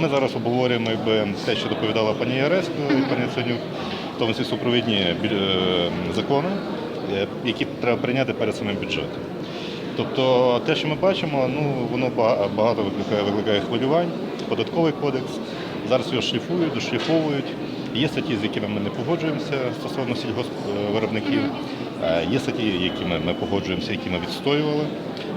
Ми зараз обговорюємо якби, те, що доповідала пані Яресько і пані Ценюк, в тому числі супровідні е, закони, е, які треба прийняти перед самим бюджетом. Тобто те, що ми бачимо, ну воно багато викликає, викликає хвилювань. Податковий кодекс. Зараз його шліфують, дошліфовують. Є статті, з якими ми не погоджуємося стосовно сільгоспвиробників. Е, Є статті, які ми, ми погоджуємося, які ми відстоювали.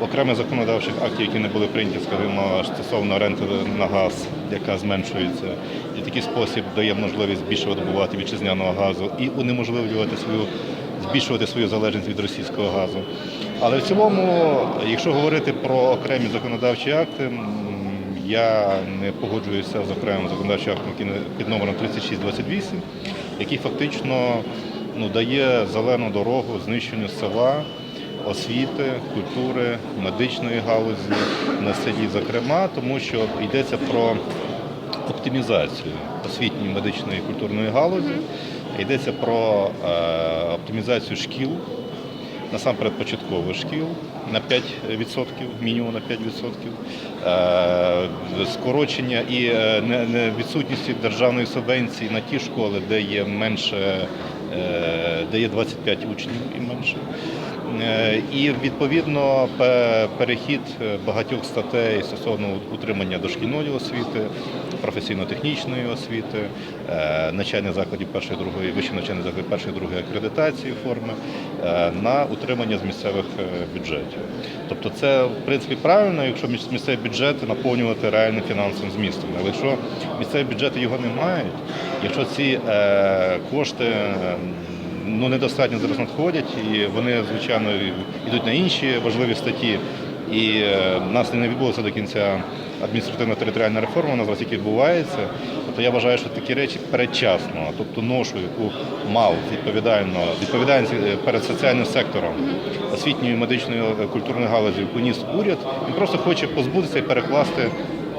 Окремі законодавчих актів, які не були прийняті, скажімо, стосовно ренти на газ, яка зменшується, і в такий спосіб дає можливість більше видобувати вітчизняного газу і унеможливлювати свою збільшувати свою залежність від російського газу. Але в цілому, якщо говорити про окремі законодавчі акти, я не погоджуюся з окремим законодавчим актом, під номером 3628, який фактично ну, дає зелену дорогу знищенню села, освіти, культури, медичної галузі на селі, зокрема, тому що йдеться про оптимізацію освітньої, медичної і культурної галузі. Йдеться про е, оптимізацію шкіл, насамперед початкових шкіл на 5%, мінімум на 5%, е, скорочення і е, відсутності державної субвенції на ті школи, де є менше, де є 25 учнів і менше. Е, І відповідно перехід е, багатьох статей стосовно утримання дошкільної освіти, професійно-технічної освіти, е, навчальних закладів першої другої, вищих навчальних закладів першої другої акредитації форми на утримання з місцевих бюджетів. Тобто це в принципі правильно, якщо міс- місцеві бюджети наповнювати реальним фінансовим змістом. Але якщо місцеві бюджети його не мають, якщо ці кошти ну, недостатньо зараз надходять, і вони, звичайно, йдуть на інші важливі статті. І е, нас не відбулося до кінця адміністративно-територіальна реформа, вона зараз тільки відбувається. Тобто я вважаю, що такі речі передчасно, тобто ношу, яку мав відповідально відповідальність е, перед соціальним сектором освітньої, медичної, е, культурної галузі, яку ніс уряд, він просто хоче позбутися і перекласти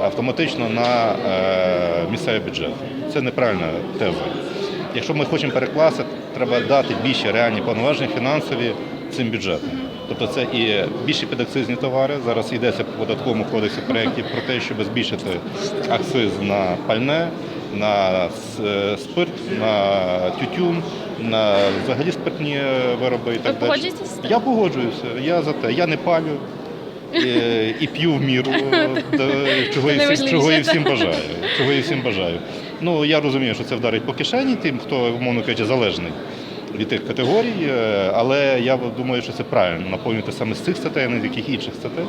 автоматично на місцевий бюджет. Це неправильна теза. Якщо ми хочемо перекласти, треба дати більше реальні повноваження фінансові цим бюджетам. Тобто це і більші підакцизні товари. Зараз йдеться по податковому кодексі проєктів про те, щоб збільшити акциз на пальне, на е, спирт, на тютюн, на взагалі спиртні вироби і так далі. погоджуєтесь з тим? Я погоджуюся. Я за те. Я не палю. І, і п'ю в міру, чого, і всім, чого і всім бажаю. Чого і всім бажаю. Ну я розумію, що це вдарить по кишені тим, хто, умовно кажучи, залежний від тих категорій, е, але я думаю, що це правильно наповнювати саме з цих статей, а не з яких інших статей.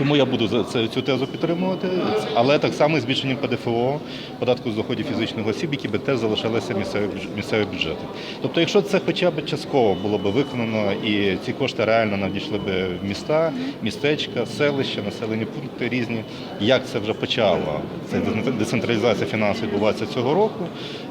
Тому я буду це цю тезу підтримувати, але так само і збільшенням ПДФО, податку з доходів фізичних осіб, які би теж залишалися місцеві бюдж- бюджети. Тобто, якщо це хоча б частково було б виконано і ці кошти реально надійшли б в міста, містечка, селища, населені пункти різні, як це вже почало, це децентралізація фінансів відбувається цього року,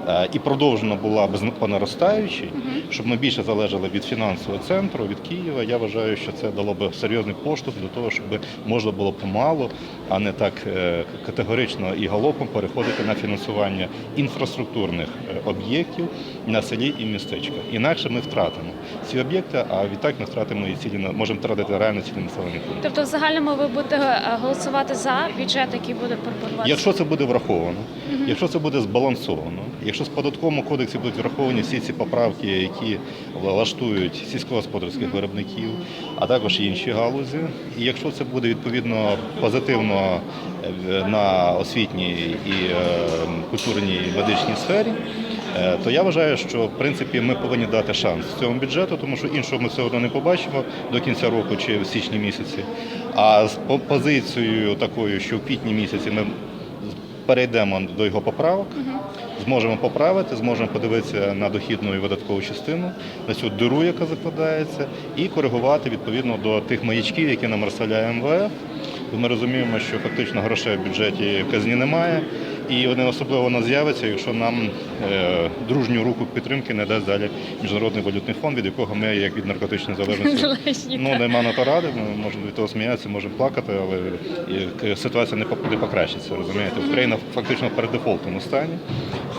е, і продовжена була б по наростаючій, щоб ми більше залежали від фінансового центру, від Києва. Я вважаю, що це дало б серйозний поштовх для того, щоб можна було помалу, а не так е, категорично і галопом переходити на фінансування інфраструктурних е, об'єктів на селі і містечках. Інакше ми втратимо ці об'єкти, а відтак ми втратимо і цілі можемо втратити реально цілі населені пункти. Тобто, в загальному ви будете е, голосувати за бюджет, який буде пропонуватися? Якщо це буде враховано, якщо це буде збалансовано, якщо в податковому кодексі будуть враховані всі ці поправки, які влаштують сільськогосподарських виробників, а також інші галузі, і якщо це буде відповідно позитивно е, на освітній і е, культурній медичній сфері. е, То я вважаю, що в принципі ми повинні дати шанс цьому бюджету, тому що іншого ми все одно не побачимо до кінця року чи в січні місяці. А з позицією такою, що в квітні місяці ми перейдемо до його поправок, зможемо поправити, зможемо подивитися на дохідну і видаткову частину, на цю диру, яка закладається, і коригувати відповідно до тих маячків, які нам розставляє МВФ. Ми розуміємо, що фактично грошей в бюджеті в казні немає, і вони особливо не з'являться, якщо нам е, дружню руку підтримки не дасть далі міжнародний валютний фонд, від якого ми, як від наркотичної залежності, ну нема на то ради. Ми можемо від того сміятися, можемо плакати, але ситуація не не покращиться. Розумієте, Україна фактично в передефолтному стані,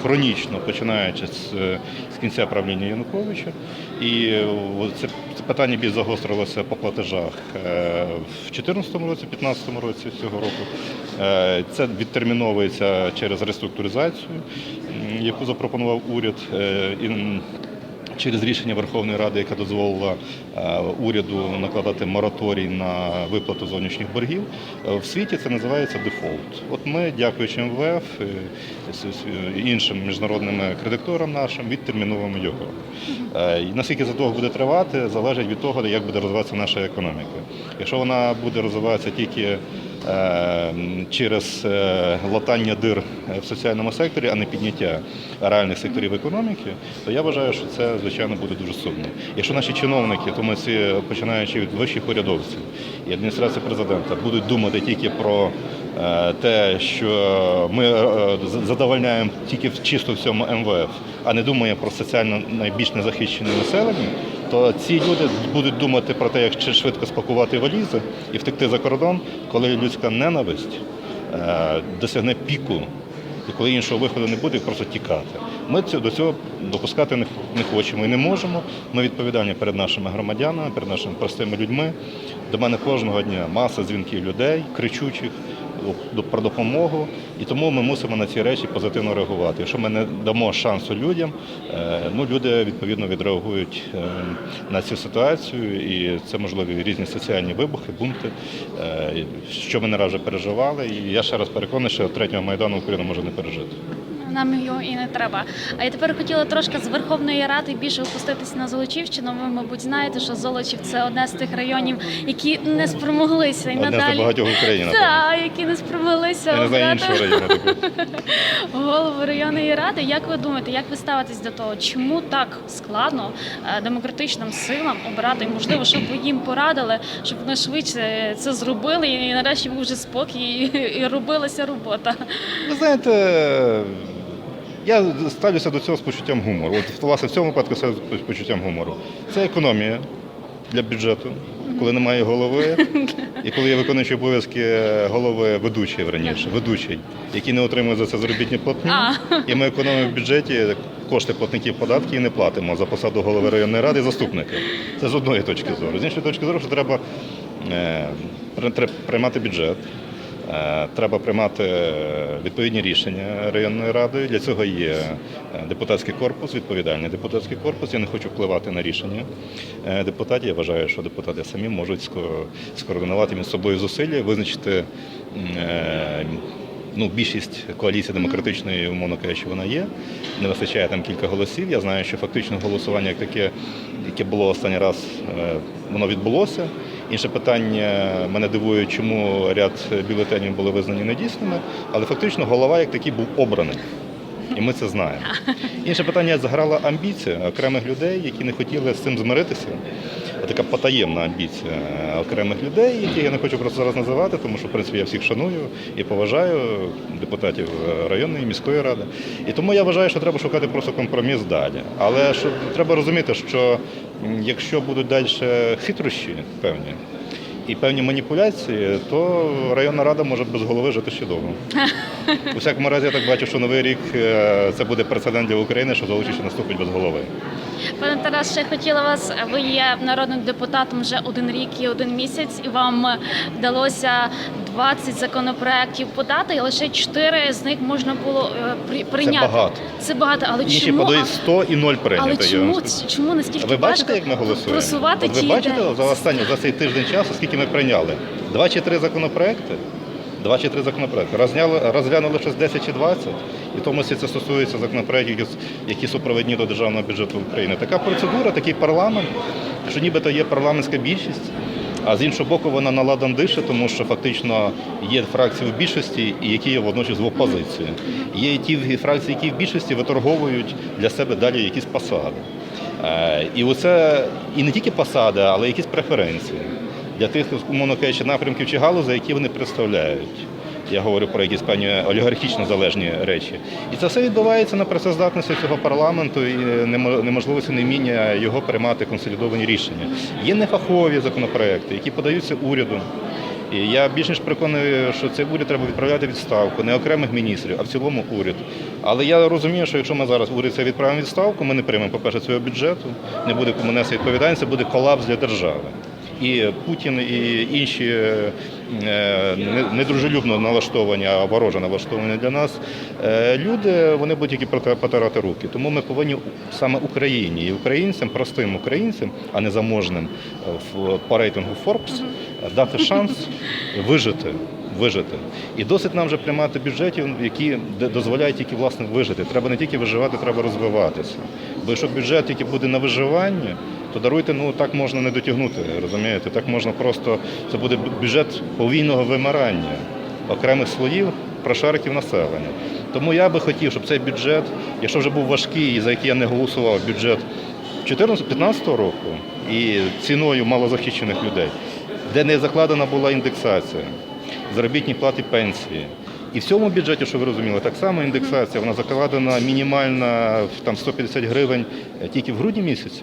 хронічно починаючи з, е, з кінця правління Януковича. І е, це, питання більш загострилося по платежах е, в 2014 році, 2015 році цього року. Це відтерміновується через реструктуризацію, яку запропонував уряд. Е, Через рішення Верховної Ради, яке дозволило е, уряду накладати мораторій на виплату зовнішніх боргів, е, в світі це називається дефолт. От ми, дякуючи МВФ е, і іншим міжнародним кредиторам нашим, відтерміновуємо його. Е, І наскільки це довго буде тривати, залежить від того, як буде розвиватися наша економіка. Якщо вона буде розвиватися тільки е, через е, латання дир в соціальному секторі, а не підняття реальних секторів економіки, то я вважаю, що це звичайно буде дуже сумно. Якщо наші чиновники, то ми всі починаючи від вищих урядовців і адміністрації президента, будуть думати тільки про е, те, що ми е, задовольняємо тільки чисто в цьому МВФ, а не думаємо про соціально найбільш незахищене населення, то ці люди будуть думати про те, як швидко спакувати валізи і втекти за кордон, коли людська ненависть е, досягне піку, і коли іншого виходу не буде, просто тікати. Ми до цього допускати не, хочемо і не можемо. Ми відповідальні перед нашими громадянами, перед нашими простими людьми. До мене кожного дня маса дзвінків людей, кричучих про допомогу, і тому ми мусимо на ці речі позитивно реагувати. Якщо ми не дамо шансу людям, е, ну люди відповідно відреагують е, на цю ситуацію, і це можливі різні соціальні вибухи, бунти, е, що ми не раз вже переживали. І я ще раз переконаний, що третього майдану Україна може не пережити. Нам його і не треба. А я тепер хотіла трошки з Верховної Ради більше опуститися на Золочівщину. Ви, мабуть, знаєте, що Золочів це одне з тих районів, які не спромоглися і Одне з надалі. небагатьох в Україні. Так, які не спромоглися Я не знаю обрати іншого району такого. голову районної ради. Як ви думаєте, як ви ставитесь до того? Чому так складно е, демократичним силам обирати? І, Можливо, щоб ви їм порадили, щоб вони швидше це зробили, і нарешті був вже спокій і, і робилася робота. Ви знаєте, я ставлюся до цього з почуттям гумору. От власне в цьому випадку це з почуттям гумору. Це економія для бюджету, коли немає голови, і коли є виконуючий обов'язки голови ведучий раніше, ведучий, який не отримує за це заробітні платні. І ми економимо в бюджеті кошти платників податків і не платимо за посаду голови районної ради і заступника. Це з одної точки зору. З іншої точки зору, що треба е, при- при- приймати бюджет. Е, Треба приймати е, відповідні рішення районною радою. Для цього є е, депутатський корпус, відповідальний депутатський корпус. Я не хочу впливати на рішення депутатів. Я вважаю, що депутати самі можуть скоординувати між собою зусилля, визначити ну, більшість коаліції демократичної, умовно кажучи, вона є. Не вистачає там кілька голосів. Я знаю, що фактично голосування як таке, яке було останній раз, воно відбулося. Інше питання мене дивує, чому ряд бюлетенів були визнані недійсними, але фактично голова як такий був обраний. І ми це знаємо. Інше питання заграла амбіція окремих людей, які не хотіли з цим змиритися. Така потаємна амбіція окремих людей, які я не хочу просто зараз називати, тому що в принципі я всіх шаную і поважаю депутатів районної міської ради. І тому я вважаю, що треба шукати просто компроміс далі. Але що треба розуміти, що якщо будуть далі хитрощі певні. І певні маніпуляції, то районна рада може без голови жити ще довго. У всякому разі, я так бачу, що новий рік е, це буде прецедент для України, що Золочівщина наступить без голови. Пане Тарас, ще хотіла вас. Ви є народним депутатом вже один рік і один місяць, і вам вдалося 20 законопроєктів подати, і лише 4 з них можна було е, при- прийняти. багато. Це багато, але Інші чому? подають 100 і 0 прийнято. але чому, чому настільки Ви бачите, як ми голосуємо? просувати От ви ті бачите за останній за цей тиждень часу, скільки ми прийняли? Два чи три законопроекти. Два чи три законопроекти. Розглянули, розглянули щось 10 чи 20, і тому це стосується законопроєктів, які, які супровідні до державного бюджету України. Така процедура, такий парламент, що нібито є парламентська більшість, а з іншого боку, вона наладан дише, тому що фактично є фракції в більшості, які є водночас в опозиції. Є ті фракції, які в більшості виторговують для себе далі якісь посади. Е, І оце і не тільки посади, але якісь преференції для тих, умовно кажучи, напрямків чи галузей, які вони представляють. Я говорю про якісь певні олігархічно залежні речі. І це все відбувається на працездатності цього парламенту і немо- неможливості невміння його приймати консолідовані рішення. Є нефахові законопроекти, які подаються урядом. І я більш ніж переконаний, що цей уряд треба відправляти відставку, не окремих міністрів, а в цілому уряд. Але я розумію, що якщо ми зараз уряд це відправимо відставку, ми не приймемо, по-перше, цього бюджету, не буде кому нести відповідальність, буде колапс для держави. І Путін, і інші е, не- недружелюбно налаштовані, а вороже налаштовані для нас е, люди, вони будуть тільки потирати руки. Тому ми повинні саме Україні і українцям, простим українцям, а не заможним по рейтингу Forbes, дати шанс вижити. Вижити. І досить нам вже приймати бюджетів, які дозволяють тільки власне вижити. Треба не тільки виживати, треба розвиватися. Бо якщо бюджет тільки буде на виживання, то даруйте, ну так можна не дотягнути, розумієте? Так можна просто це буде бюджет повійного вимирання окремих слоїв прошарків населення. Тому я би хотів, щоб цей бюджет, якщо вже був важкий, за який я не голосував, бюджет 2014-2015 року і ціною малозахищених людей, де не закладена була індексація, заробітні плати пенсії. І в цьому бюджеті, що ви розуміли, так само індексація, вона закладена мінімальна в там 150 гривень тільки в грудні місяці.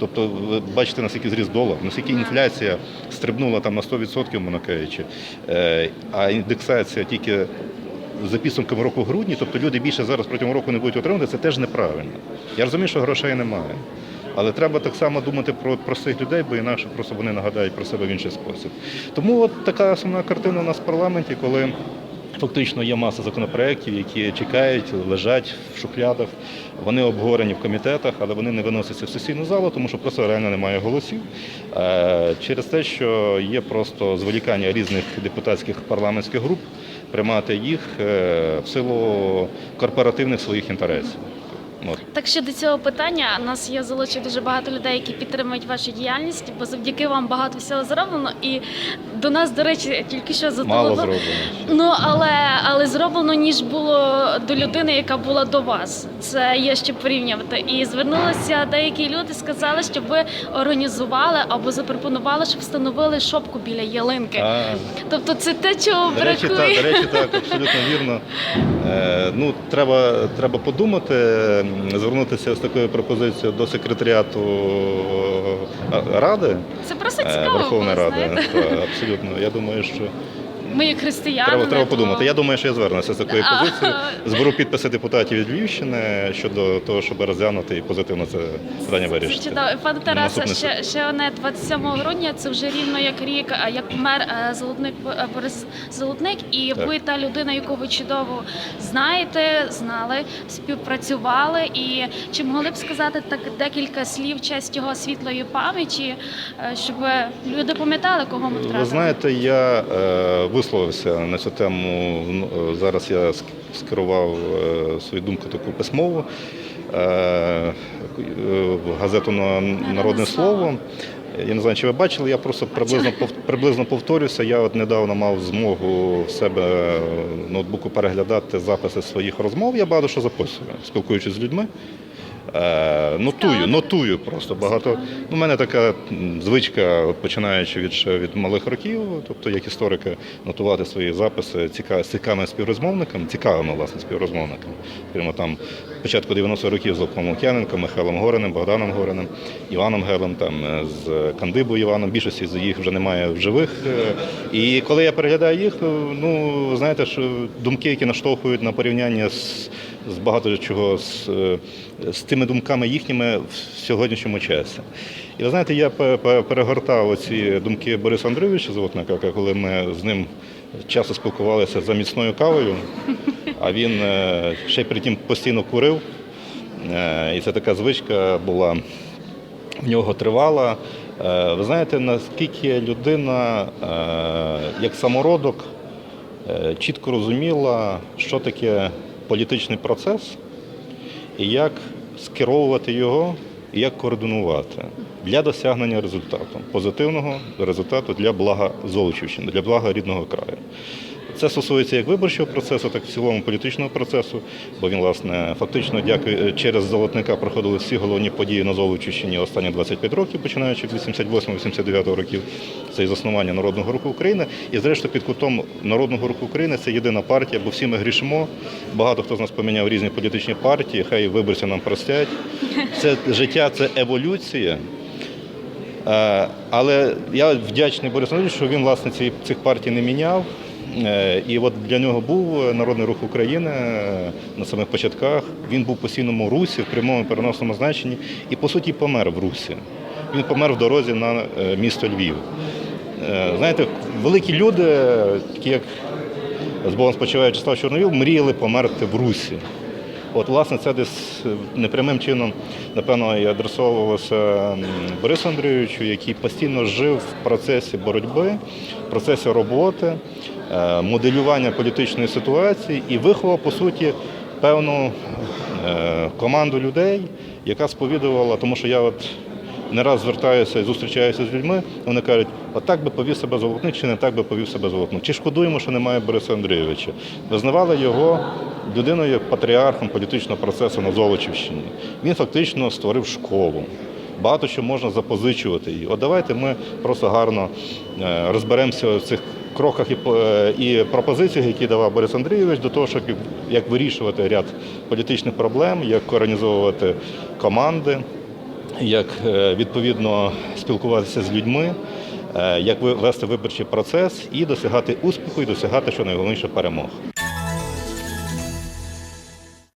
Тобто, ви бачите, наскільки зріс долар, наскільки інфляція стрибнула там на 100%, мовно кажучи, Е, а індексація тільки за підсумками року грудні, тобто люди більше зараз протягом року не будуть отримувати, це теж неправильно. Я розумію, що грошей немає. Але треба так само думати про простих людей, бо інакше просто вони нагадають про себе в інший спосіб. Тому от така основна картина у нас в парламенті, коли фактично є маса законопроєктів, які чекають, лежать в шухлядах. Вони обговорені в комітетах, але вони не виносяться в сесійну залу, тому що просто реально немає голосів. Е, Через те, що є просто зволікання різних депутатських парламентських груп приймати їх е, в силу корпоративних своїх інтересів. Так щодо цього питання, у нас є залучено дуже багато людей, які підтримують вашу діяльність, бо завдяки вам багато всього зроблено. І до нас, до речі, тільки що Мало зроблено. Ну але але зроблено ніж було до людини, яка була до вас. Це є що порівнювати. І звернулися деякі люди, сказали, щоб ви організували або запропонували, щоб встановили шопку біля ялинки. А, Тобто, це те, чого До речі, бракує. так, до речі, так, абсолютно вірно. Е, ну, треба, треба подумати, звернутися з такою пропозицією до секретаріату е, Ради, Це просто е, цікаво. Верховної Ради. Абсолютно. Я думаю, що Ми як християни. треба, треба то- подумати. Я думаю, що я звернуся з такою позицією. Зберу підписи депутатів від Львівщини щодо того, щоб розглянути і позитивно це питання Це вирішити. чудово. Пане Тарасе, ще, ще одне 27 грудня, це вже рівно як рік, як помер е, Золотник е, Борис Золотник, і Так. ви та людина, яку ви чудово знаєте, знали, співпрацювали. І чи могли б сказати так декілька слів честь його світлої пам'яті, е, щоб люди пам'ятали, кого ми втратили? Ви знаєте, я висловився на цю тему. Ну, е, Зараз я скерував е, свою думку таку письмову е, в газету на Народне Слово. Я не знаю, чи ви бачили, я просто приблизно приблизно повторюся. Я от недавно мав змогу в себе в ноутбуку переглядати записи своїх розмов. Я багато що записую, спілкуючись з людьми. Е, нотую, нотую просто багато. У мене така звичка, починаючи від від малих років, тобто як історика, нотувати свої записи цікавими співрозмовниками, цікавими власне співрозмовниками. Скажімо, там початку 90-х років з Луком Лук'яненком, Михайлом Гориним, Богданом Гориним, Іваном Гелем, там е, з Кандибою Іваном. Більшості з їх вже немає в живих. І коли я переглядаю їх, ну знаєте, що думки, які наштовхують на порівняння з з багато чого з, е, з тими думками їхніми в сьогоднішньому часі. І ви знаєте, я пе- пе- перегортав оці думки Бориса Андрійовича Золотника, коли ми з ним часто спілкувалися за міцною кавою, а він е, ще при тім постійно курив. Е, І це така звичка була в нього тривала. Ви знаєте, наскільки людина, як самородок, чітко розуміла, що таке політичний процес і як скеровувати його, і як координувати для досягнення результату, позитивного результату для блага Золочівщини, для блага рідного краю. Це стосується як виборчого процесу, так і в цілому політичного процесу, бо він, власне, фактично дякую через золотника проходили всі головні події на Золочівщині останні 25 років, починаючи від 88-89 років. Це і заснування Народного руху України. І зрештою під кутом Народного руху України це єдина партія, бо всі ми грішимо. Багато хто з нас поміняв різні політичні партії, хай виборці нам простять. Це життя, це еволюція. Е, Але я вдячний Борису Андрійовичу, що він власне цих партій не міняв. Е, І от для нього був Народний рух України е, на самих початках. Він був в русі в прямому переносному значенні і по суті помер в русі. Він помер в дорозі на е, місто Львів. Знаєте, великі люди, такі як з Богом спочиває Числав Чорновіл, мріяли померти в русі. От, власне, це десь непрямим чином, напевно, і адресовувалося Борису Андрійовичу, який постійно жив в процесі боротьби, в процесі роботи, моделювання політичної ситуації і виховав, по суті, певну е, команду людей, яка сповідувала, тому що я от не раз звертаюся і зустрічаюся з людьми, вони кажуть, отак би повів себе Золотник, чи не так би повів себе Золотник. Чи шкодуємо, що немає Бориса Андрійовича? Визнавали його людиною патріархом політичного процесу на Золочівщині. Він фактично створив школу. Багато що можна запозичувати її. От давайте ми просто гарно е, розберемося в цих кроках і, е, і пропозиціях, які давав Борис Андрійович, до того, щоб як- як вирішувати ряд політичних проблем, як організовувати команди, як е, відповідно спілкуватися з людьми, е, як вести виборчий процес і досягати успіху, і досягати, що найголовніше, перемог.